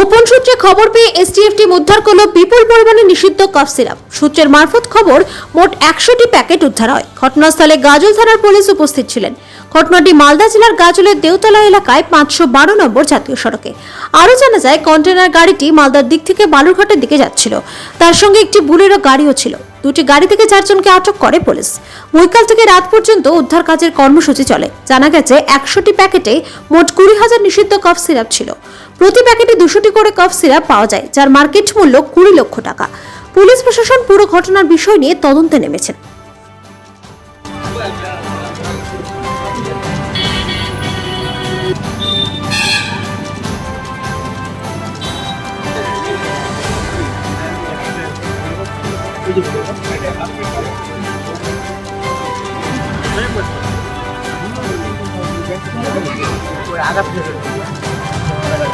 গোপন সূত্রে খবর পেয়ে এসটিএফ টিম উদ্ধার করল বিপুল পরিমাণে নিষিদ্ধ কফ সিরাপ। সূত্রের মারফত খবর, মোট একশোটি প্যাকেট উদ্ধার হয়। ঘটনাস্থলে গাজল থানার পুলিশ উপস্থিত ছিলেন। ঘটনাটি মালদা জেলার গাজলের দেওতলা এলাকায় পাঁচশো বারো নম্বর জাতীয় সড়কে। আরও জানা যায় কন্টেনার গাড়িটি মালদার দিক থেকে বালুরঘাটের দিকে যাচ্ছিল। তার সঙ্গে একটি বুলেরো গাড়িও ছিল। দুটি গাড়ি থেকে চারজনকে আটক করে পুলিশ। বৈকাল থেকে রাত পর্যন্ত উদ্ধার কাজের কর্মসূচি চলে। জানা গেছে, একশোটি প্যাকেটে মোট কুড়ি হাজার নিষিদ্ধ কফ সিরাপ ছিল। প্রতি প্যাকেটে দুশোটি করে কফ সিরাপ পাওয়া যায়, যার মার্কেট মূল্য কুড়ি লক্ষ টাকা। পুলিশ প্রশাসন পুরো ঘটনার বিষয় নিয়ে তদন্তে নেমেছেন।